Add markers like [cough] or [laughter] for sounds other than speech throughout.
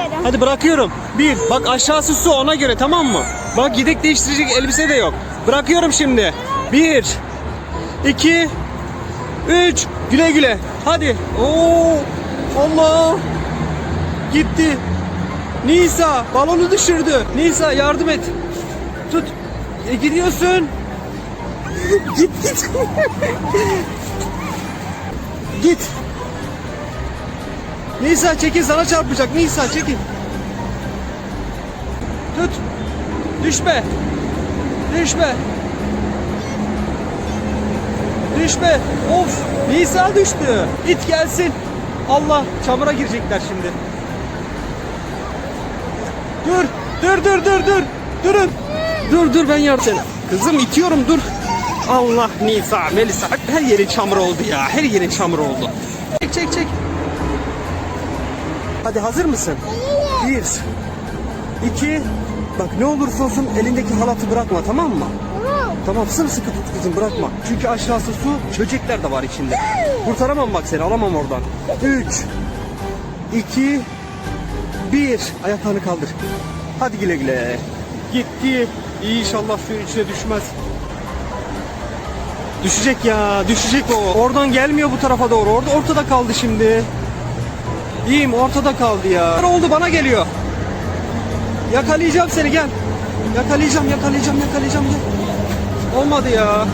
Bırakıyorum. Hadi bırakıyorum. Bir. Bak aşağısı su ona göre tamam mı? Bak gidek değiştirecek elbise de yok. Bırakıyorum şimdi. Bir. iki, Üç. Güle güle. Hadi. Oo. Allah. Gitti. Nisa balonu düşürdü. Nisa yardım et. Tut. E, gidiyorsun. git git. [laughs] git. Nisa çekil sana çarpacak. Nisa çekil. Tut. Düşme. Düşme. Düşme. Of. Nisa düştü. İt gelsin. Allah çamura girecekler şimdi. Dur. Dur dur dur dur. Durun. Dur dur ben yardım. Kızım itiyorum dur. Allah Nisa, Melisa her yerin çamur oldu ya. Her yerin çamur oldu. Çek çek çek. Hadi hazır mısın? Bir. iki. Bak ne olursa olsun elindeki halatı bırakma tamam mı? Tamam. Tamam sımsıkı tut kızım bırakma. Çünkü aşağısı su, böcekler de var içinde. Kurtaramam bak seni, alamam oradan. Üç, iki, bir. Ayaklarını kaldır. Hadi güle güle. Gitti. İyi inşallah suyun içine düşmez. Düşecek ya, düşecek o. Oradan gelmiyor bu tarafa doğru. Orada ortada kaldı şimdi. İyiyim, ortada kaldı ya. Ne oldu bana geliyor. Yakalayacağım seni gel. Yakalayacağım, yakalayacağım, yakalayacağım gel. Olmadı ya.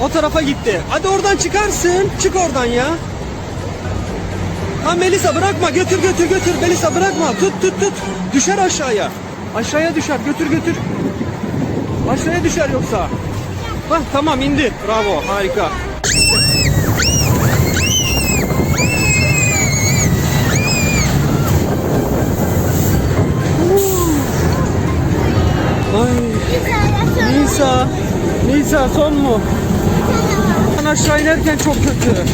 O tarafa gitti. Hadi oradan çıkarsın. Çık oradan ya. Ha Melisa bırakma. Götür götür götür. Melisa bırakma. Tut tut tut. Düşer aşağıya. Aşağıya düşer. Götür götür. Aşağıya düşer yoksa. Hah tamam indi. Bravo. Harika. Ay. Nisa. Nisa son mu? Ben aşağı inerken çok kötü.